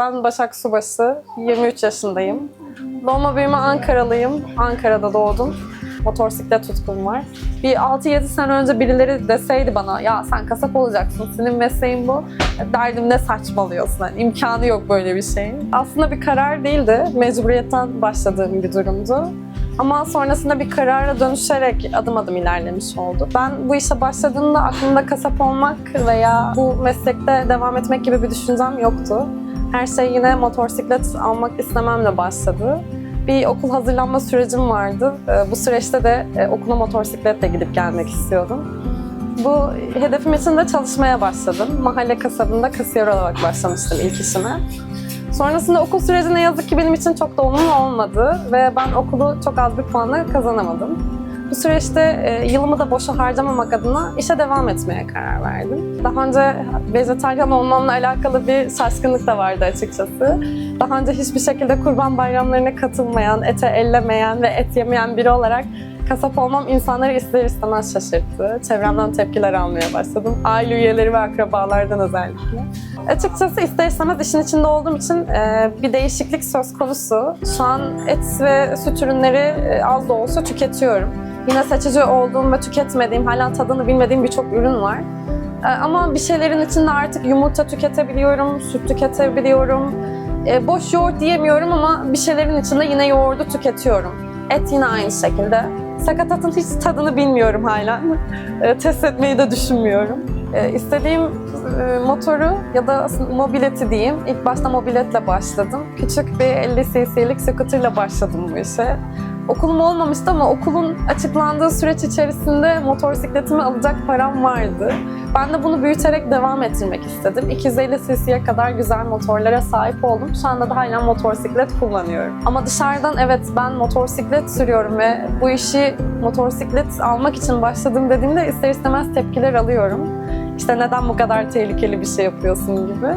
Ben Başak Subaşı, 23 yaşındayım. Doğma büyüme Ankaralıyım. Ankara'da doğdum. Motosiklet tutkum var. Bir 6-7 sene önce birileri deseydi bana ya sen kasap olacaksın, senin mesleğin bu. Derdim ne saçmalıyorsun, yani imkanı yok böyle bir şeyin. Aslında bir karar değildi, mecburiyetten başladığım bir durumdu. Ama sonrasında bir karara dönüşerek adım adım ilerlemiş oldu. Ben bu işe başladığımda aklımda kasap olmak veya bu meslekte devam etmek gibi bir düşüncem yoktu. Her şey yine motosiklet almak istememle başladı. Bir okul hazırlanma sürecim vardı. Ee, Bu süreçte de e, okula motosikletle gidip gelmek istiyordum. Bu hedefim için de çalışmaya başladım. Mahalle kasabında kasiyer olarak başlamıştım ilk işime. Sonrasında okul süreci ne yazık ki benim için çok da olumlu olmadı ve ben okulu çok az bir puanla kazanamadım. Bu süreçte e, yılımı da boşa harcamamak adına işe devam etmeye karar verdim. Daha önce vejetaryen olmamla alakalı bir şaşkınlık da vardı açıkçası. Daha önce hiçbir şekilde kurban bayramlarına katılmayan, ete ellemeyen ve et yemeyen biri olarak kasap olmam insanları ister istemez şaşırttı. Çevremden tepkiler almaya başladım. Aile üyeleri ve akrabalardan özellikle. Açıkçası ister istemez işin içinde olduğum için e, bir değişiklik söz konusu. Şu an et ve süt ürünleri e, az da olsa tüketiyorum. Yine seçici olduğum ve tüketmediğim, hala tadını bilmediğim birçok ürün var. E, Ama bir şeylerin içinde artık yumurta tüketebiliyorum, süt tüketebiliyorum. Boş yoğurt yiyemiyorum ama bir şeylerin içinde yine yoğurdu tüketiyorum. Et yine aynı şekilde. Sakatatın hiç tadını bilmiyorum hala. E, test etmeyi de düşünmüyorum. E, istediğim e, motoru ya da mobileti diyeyim. İlk başta mobiletle başladım. Küçük bir 50 cc'lik scooterla başladım bu işe. Okulum olmamıştı ama okulun açıklandığı süreç içerisinde motosikletimi alacak param vardı. Ben de bunu büyüterek devam ettirmek istedim. 250 cc'ye kadar güzel motorlara sahip oldum. Şu anda da hala motosiklet kullanıyorum. Ama dışarıdan evet ben motosiklet sürüyorum ve bu işi motosiklet almak için başladım dediğimde ister istemez tepkiler alıyorum. İşte neden bu kadar tehlikeli bir şey yapıyorsun gibi.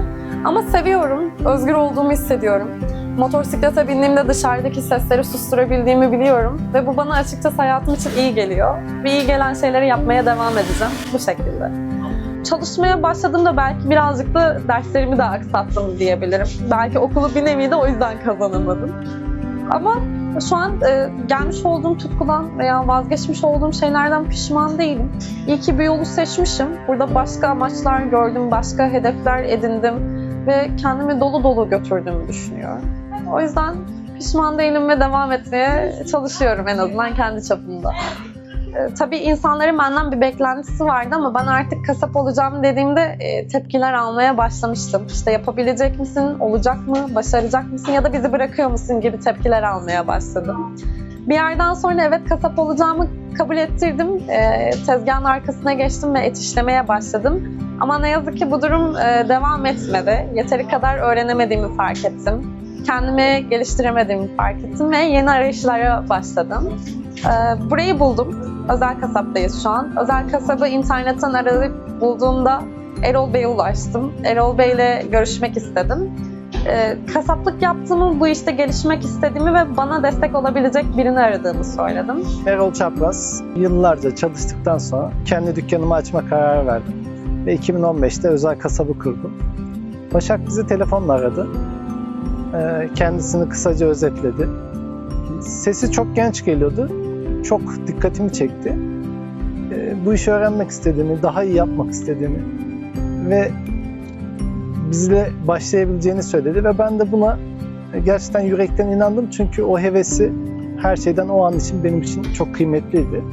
Ama seviyorum, özgür olduğumu hissediyorum. Motosiklete bindiğimde dışarıdaki sesleri susturabildiğimi biliyorum ve bu bana açıkçası hayatım için iyi geliyor. Ve iyi gelen şeyleri yapmaya devam edeceğim bu şekilde. Çalışmaya başladığımda belki birazcık da derslerimi de aksattım diyebilirim. Belki okulu bir nevi de o yüzden kazanamadım. Ama şu an e, gelmiş olduğum tutkudan veya vazgeçmiş olduğum şeylerden pişman değilim. İyi ki bir yolu seçmişim. Burada başka amaçlar gördüm, başka hedefler edindim ve kendimi dolu dolu götürdüğümü düşünüyorum. O yüzden pişman değilim ve devam etmeye çalışıyorum en azından kendi çapımda. E, tabii insanların benden bir beklentisi vardı ama ben artık kasap olacağım dediğimde e, tepkiler almaya başlamıştım. İşte yapabilecek misin, olacak mı, başaracak mısın ya da bizi bırakıyor musun gibi tepkiler almaya başladım. Bir yerden sonra evet kasap olacağımı kabul ettirdim. E, tezgahın arkasına geçtim ve et işlemeye başladım. Ama ne yazık ki bu durum devam etmedi. Yeteri kadar öğrenemediğimi fark ettim. Kendimi geliştiremediğimi fark ettim ve yeni arayışlara başladım. E, burayı buldum. Özel kasaptayız şu an. Özel kasabı internetten arayıp bulduğumda Erol Bey'e ulaştım. Erol Bey'le görüşmek istedim. Ee, kasaplık yaptığımı, bu işte gelişmek istediğimi ve bana destek olabilecek birini aradığımı söyledim. Erol Çapraz yıllarca çalıştıktan sonra kendi dükkanımı açma kararı verdim. Ve 2015'te özel kasabı kurdum. Başak bizi telefonla aradı. Ee, Kendisini kısaca özetledi. Sesi çok genç geliyordu. Çok dikkatimi çekti. Ee, Bu işi öğrenmek istediğini, daha iyi yapmak istediğini ve bizle başlayabileceğini söyledi ve ben de buna gerçekten yürekten inandım çünkü o hevesi her şeyden o an için benim için çok kıymetliydi.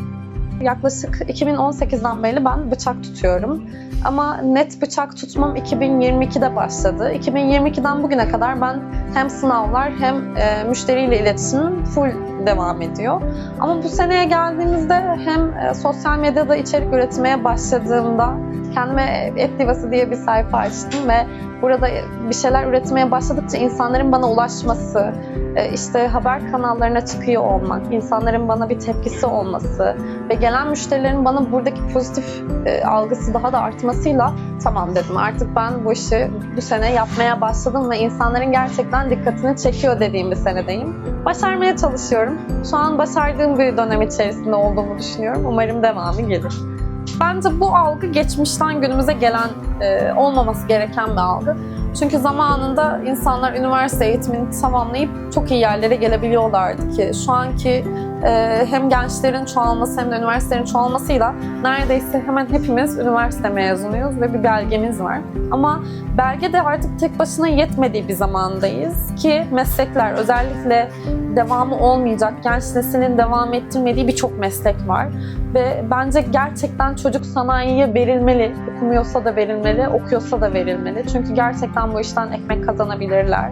Yaklaşık 2018'den beri ben bıçak tutuyorum. Ama net bıçak tutmam 2022'de başladı. 2022'den bugüne kadar ben hem sınavlar hem e, müşteriyle iletişimim full devam ediyor. Ama bu seneye geldiğimizde hem e, sosyal medyada içerik üretmeye başladığımda kendime Et Divası diye bir sayfa açtım ve burada bir şeyler üretmeye başladıkça insanların bana ulaşması, e, işte haber kanallarına çıkıyor olmak, insanların bana bir tepkisi olması ve gelen müşterilerin bana buradaki pozitif e, algısı daha da artmasıyla tamam dedim artık ben bu işi bu sene yapmaya başladım ve insanların gerçekten dikkatini çekiyor dediğim bir senedeyim. Başarmaya çalışıyorum. Şu an başardığım bir dönem içerisinde olduğumu düşünüyorum. Umarım devamı gelir. Bence bu algı geçmişten günümüze gelen, e, olmaması gereken bir algı. Çünkü zamanında insanlar üniversite eğitimini tamamlayıp çok iyi yerlere gelebiliyorlardı ki şu anki hem gençlerin çoğalması hem de üniversitelerin çoğalmasıyla neredeyse hemen hepimiz üniversite mezunuyuz ve bir belgemiz var. Ama belge de artık tek başına yetmediği bir zamandayız ki meslekler özellikle devamı olmayacak, genç neslin devam ettirmediği birçok meslek var. Ve bence gerçekten çocuk sanayiye verilmeli. Okumuyorsa da verilmeli, okuyorsa da verilmeli. Çünkü gerçekten bu işten ekmek kazanabilirler.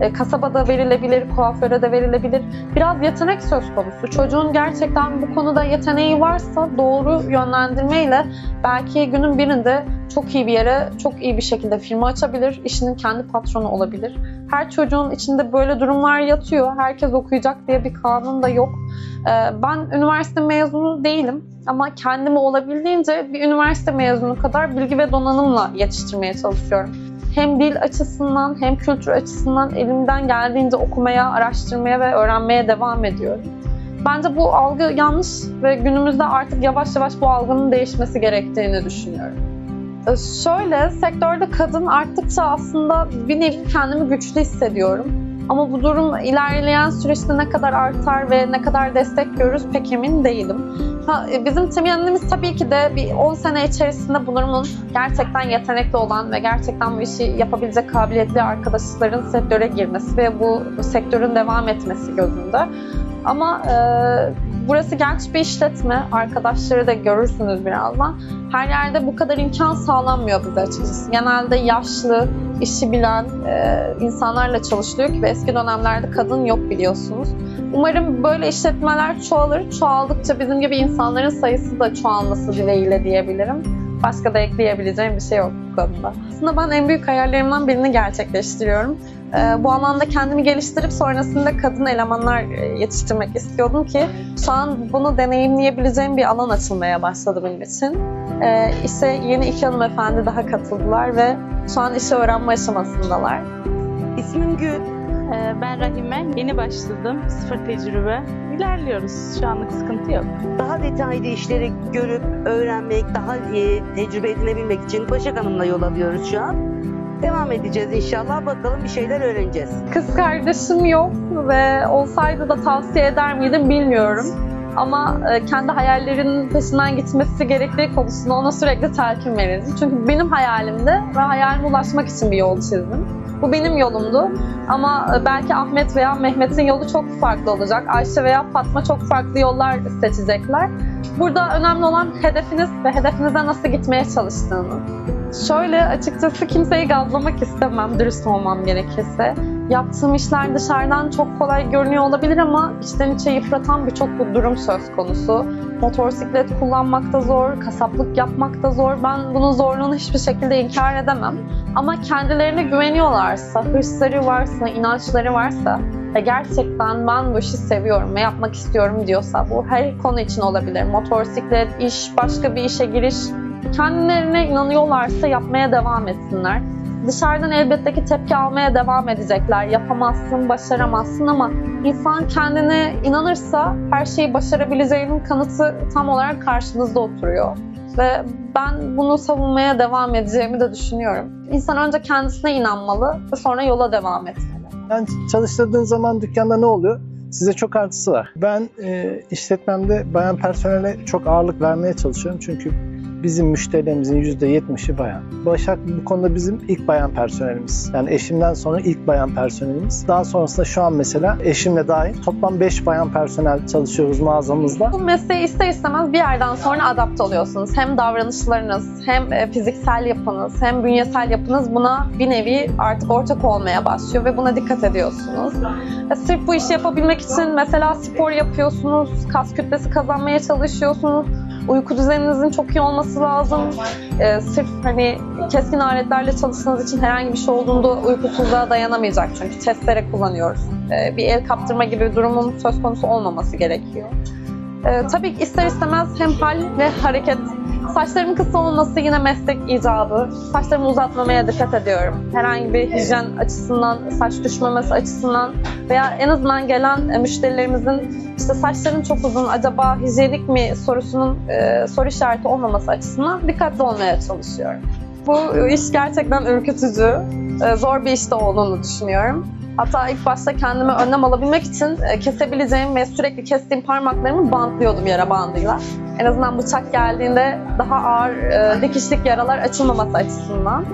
E, kasabada verilebilir, kuaföre de verilebilir. Biraz yetenek söz konusu. Çocuğun gerçekten bu konuda yeteneği varsa doğru yönlendirmeyle belki günün birinde çok iyi bir yere, çok iyi bir şekilde firma açabilir, işinin kendi patronu olabilir. Her çocuğun içinde böyle durumlar yatıyor. Herkes okuyacak diye bir kanun da yok. Ee, Ben üniversite mezunu değilim ama kendimi olabildiğince bir üniversite mezunu kadar bilgi ve donanımla yetiştirmeye çalışıyorum. Hem dil açısından hem kültür açısından elimden geldiğince okumaya, araştırmaya ve öğrenmeye devam ediyorum. Bence bu algı yanlış ve günümüzde artık yavaş yavaş bu algının değişmesi gerektiğini düşünüyorum. Ee, Şöyle, sektörde kadın arttıkça aslında bir nevi kendimi güçlü hissediyorum. Ama bu durum ilerleyen süreçte ne kadar artar ve ne kadar destek görürüz pek emin değilim. Ha, e, bizim temennimiz tabii ki de bir 10 sene içerisinde bu durumun gerçekten yetenekli olan ve gerçekten bu işi yapabilecek kabiliyetli arkadaşların sektöre girmesi ve bu sektörün devam etmesi gözünde. Ama e, burası genç bir işletme. Arkadaşları da görürsünüz birazdan. Her yerde bu kadar imkan sağlanmıyor bize açıkçası. Genelde yaşlı, işi bilen e, insanlarla çalışılıyor ki ve eski dönemlerde kadın yok biliyorsunuz. Umarım böyle işletmeler çoğalır. Çoğaldıkça bizim gibi insanların sayısı da çoğalması dileğiyle diyebilirim. Başka da ekleyebileceğim bir şey yok bu konuda. Aslında ben en büyük hayallerimden birini gerçekleştiriyorum. Ee, bu alanda kendimi geliştirip sonrasında kadın elemanlar e, yetiştirmek istiyordum ki şu an bunu deneyimleyebileceğim bir alan açılmaya başladı benim için. İşe yeni iki hanımefendi daha katıldılar ve şu an işi öğrenme aşamasındalar. İsmim Gül. Ee, Ben Rahime. Yeni başladım. Sıfır tecrübe. İlerliyoruz. Şu anlık sıkıntı yok. Daha detaylı işleri görüp öğrenmek, daha iyi tecrübe edinebilmek için Başak Hanım'la yol alıyoruz şu an. Devam edeceğiz inşallah. Bakalım bir şeyler öğreneceğiz. Kız kardeşim yok ve olsaydı da tavsiye eder miydim bilmiyorum. Ama e, kendi hayallerinin peşinden gitmesi gerektiği konusunda ona sürekli telkin verirdim. Çünkü benim hayalimde ve hayalime ulaşmak için bir yol çizdim. Bu benim yolumdu. Ama e, belki Ahmet veya Mehmet'in yolu çok farklı olacak. Ayşe veya Fatma çok farklı yollar seçecekler. Burada önemli olan hedefiniz ve hedefinize nasıl gitmeye çalıştığınız. Şöyle açıkçası kimseyi gazlamak istemem, dürüst olmam gerekirse. Yaptığım işler dışarıdan çok kolay görünüyor olabilir ama içten içe yıpratan birçok bir durum söz konusu. Motosiklet kullanmak da zor, kasaplık yapmak da zor. Ben bunun zorluğunu hiçbir şekilde inkar edemem. Ama kendilerine güveniyorlarsa, hırsları varsa, inançları varsa ve gerçekten ben bu işi seviyorum ve yapmak istiyorum diyorsa bu her konu için olabilir. Motosiklet, iş, başka bir işe giriş. Kendilerine inanıyorlarsa yapmaya devam etsinler. Dışarıdan elbette ki tepki almaya devam edecekler. Yapamazsın, başaramazsın ama insan kendine inanırsa her şeyi başarabileceğinin kanıtı tam olarak karşınızda oturuyor. Ve ben bunu savunmaya devam edeceğimi de düşünüyorum. İnsan önce kendisine inanmalı ve sonra yola devam etmeli. Yani çalıştırdığın zaman dükkanda ne oluyor? Size çok artısı var. Ben e, işletmemde bayan personele çok ağırlık vermeye çalışıyorum. Çünkü bizim müşterilerimizin %70'i bayan. Başak bu konuda bizim ilk bayan personelimiz. Yani eşimden sonra ilk bayan personelimiz. Daha sonrasında şu an mesela eşimle dahil toplam 5 bayan personel çalışıyoruz mağazamızda. Bu mesleğe ister istemez bir yerden sonra adapte oluyorsunuz. Hem davranışlarınız, hem e, fiziksel yapınız, hem bünyesel yapınız buna bir nevi artık ortak olmaya başlıyor ve buna dikkat ediyorsunuz. E, Sırf bu işi yapabilmek için mesela spor yapıyorsunuz, kas kütlesi kazanmaya çalışıyorsunuz. Uyku düzeninizin çok iyi olması lazım. E, sırf hani keskin aletlerle çalıştığınız için herhangi bir şey olduğunda uykusuzluğa dayanamayacak çünkü testere kullanıyoruz. E, bir el kaptırma gibi durumun söz konusu olmaması gerekiyor. Ee, tabii ki ister istemez hem hal ve hareket. Saçlarımın kısa olması yine meslek icabı. Saçlarımı uzatmamaya dikkat ediyorum. Herhangi bir hijyen açısından, saç düşmemesi açısından veya en azından gelen e, müşterilerimizin işte saçların çok uzun, acaba hijyenik mi sorusunun e, soru işareti olmaması açısından dikkatli olmaya çalışıyorum. Bu iş gerçekten ürkütücü. Ee, Zor bir işte olduğunu düşünüyorum. Hatta ilk başta kendime önlem alabilmek için e, kesebileceğim ve sürekli kestiğim parmaklarımı bantlıyordum yara bandıyla. En azından bıçak geldiğinde daha ağır e, dikişlik yaralar açılmaması açısından.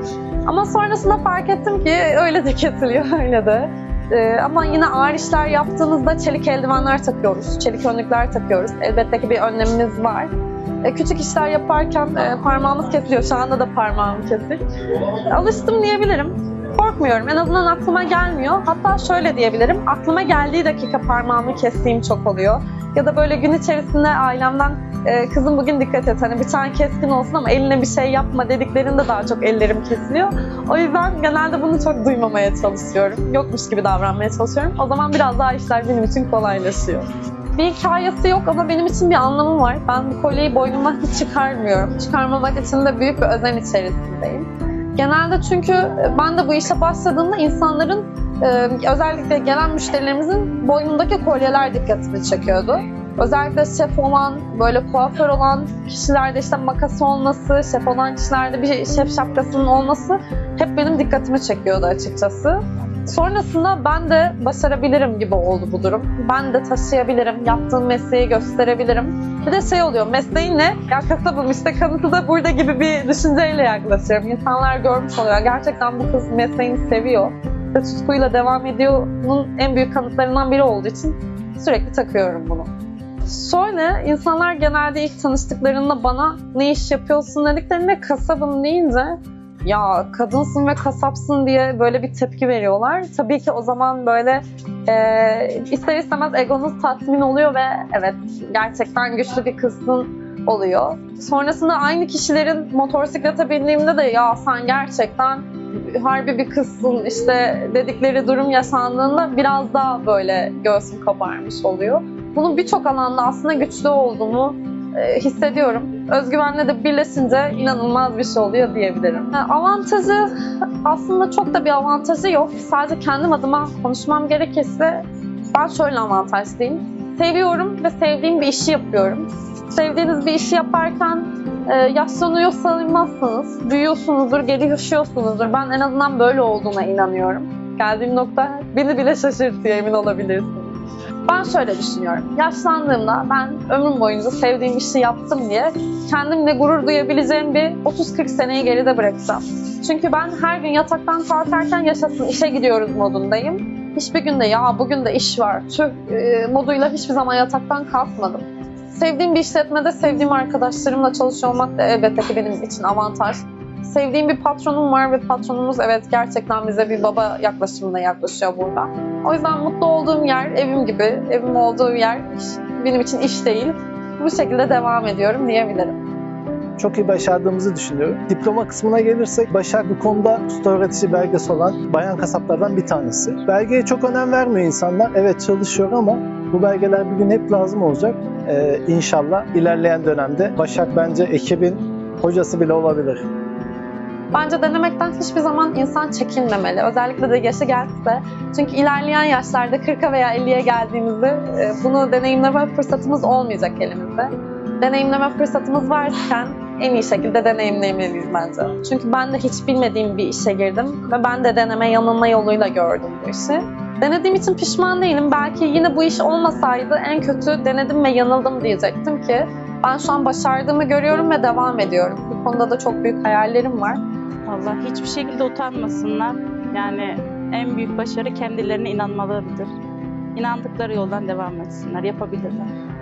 Ama sonrasında fark ettim ki öyle de kesiliyor, öyle de. Ee, ama yine ağır işler yaptığımızda çelik eldivenler takıyoruz, çelik önlükler takıyoruz. Elbette ki bir önlemimiz var. Ee, küçük işler yaparken e, parmağımız kesiliyor. Şu anda da parmağım kesik. Alıştım diyebilirim. Korkmuyorum. En azından aklıma gelmiyor. Hatta şöyle diyebilirim. Aklıma geldiği dakika parmağımı kestiğim çok oluyor. Ya da böyle gün içerisinde ailemden e, kızım bugün dikkat et hani bıçağın keskin olsun ama eline bir şey yapma dediklerinde daha çok ellerim kesiliyor. O yüzden genelde bunu çok duymamaya çalışıyorum. Yokmuş gibi davranmaya çalışıyorum. O zaman biraz daha işler benim için kolaylaşıyor. Bir hikayesi yok ama benim için bir anlamı var. Ben bu kolyeyi boynuma hiç çıkarmıyorum. Çıkarmamak için de büyük bir özen içerisindeyim. Genelde çünkü ben de bu işe başladığımda insanların e, özellikle gelen müşterilerimizin boynundaki kolyeler dikkatimi çekiyordu. Özellikle şef olan, böyle kuaför olan kişilerde işte makası olması, şef olan kişilerde bir şef şapkasının olması hep benim dikkatimi çekiyordu açıkçası. Sonrasında ben de başarabilirim gibi oldu bu durum. Ben de taşıyabilirim, yaptığım mesleği gösterebilirim. Bir de şey oluyor, mesleğin ne? Ya kasabım işte kanıtı da burada gibi bir düşünceyle yaklaşıyorum. İnsanlar görmüş oluyor. Gerçekten bu kız mesleğini seviyor ve tutkuyla devam ediyor'nun en büyük kanıtlarından biri olduğu için sürekli takıyorum bunu. Şöyle, insanlar genelde ilk tanıştıklarında bana ne iş yapıyorsun dediklerinde kasabım deyince ya kadınsın ve kasapsın diye böyle bir tepki veriyorlar. Tabii ki o zaman böyle e, ister istemez egonuz tatmin oluyor ve evet gerçekten güçlü bir kızsın oluyor. Sonrasında aynı kişilerin motosiklete bindiğimde de ya sen gerçekten harbi bir kızsın işte dedikleri durum yaşandığında biraz daha böyle göğsüm kabarmış oluyor. Bunun birçok alanda aslında güçlü olduğumu e, hissediyorum. Özgüvenle de birleşince inanılmaz bir şey oluyor diyebilirim. Avantajı aslında çok da bir avantajı yok. Sadece kendim adıma konuşmam gerekirse ben şöyle avantajlıyım. Seviyorum ve sevdiğim bir işi yapıyorum. Sevdiğiniz bir işi yaparken e, yaşlanıyor sayılmazsınız. Büyüyorsunuzdur, gelişiyorsunuzdur. Ben en azından böyle olduğuna inanıyorum. Geldiğim nokta beni bile şaşırtıyor emin olabilirsiniz. Ben şöyle düşünüyorum. Yaşlandığımda ben ömrüm boyunca sevdiğim işi yaptım diye kendimle gurur duyabileceğim bir 30-40 seneyi geride bırakacağım. Çünkü ben her gün yataktan kalkarken yaşasın işe gidiyoruz modundayım. Hiçbir günde ya bugün de iş var tüh e, moduyla hiçbir zaman yataktan kalkmadım. Sevdiğim bir işletmede sevdiğim arkadaşlarımla çalışıyor olmak da elbette ki benim için avantaj. Sevdiğim bir patronum var ve patronumuz evet gerçekten bize bir baba yaklaşımına yaklaşıyor burada. O yüzden mutlu olduğum yer evim gibi, evim olduğu yer benim için iş değil. Bu şekilde devam ediyorum diyebilirim. Çok iyi başardığımızı düşünüyorum. Diploma kısmına gelirsek Başak bu konuda usta öğretici belgesi olan bayan kasaplardan bir tanesi. Belgeye çok önem vermiyor insanlar. Evet çalışıyor ama bu belgeler bir gün hep lazım olacak. Ee, inşallah ilerleyen dönemde Başak bence ekibin hocası bile olabilir. Bence denemekten hiçbir zaman insan çekinmemeli. Özellikle de yaşı gelse. Çünkü ilerleyen yaşlarda 40'a veya 50'ye geldiğimizde e, bunu deneyimleme fırsatımız olmayacak elimizde. Deneyimleme fırsatımız varken en iyi şekilde deneyimlemeliyiz bence. Çünkü ben de hiç bilmediğim bir işe girdim ve ben de deneme yanılma yoluyla gördüm bu işi. Denediğim için pişman değilim. Belki yine bu iş olmasaydı en kötü denedim ve yanıldım diyecektim ki ben şu an başardığımı görüyorum ve devam ediyorum. Bu konuda da çok büyük hayallerim var. Vallahi hiçbir şekilde utanmasınlar. Yani en büyük başarı kendilerine inanmalarıdır. İnandıkları yoldan devam etsinler, yapabilirler.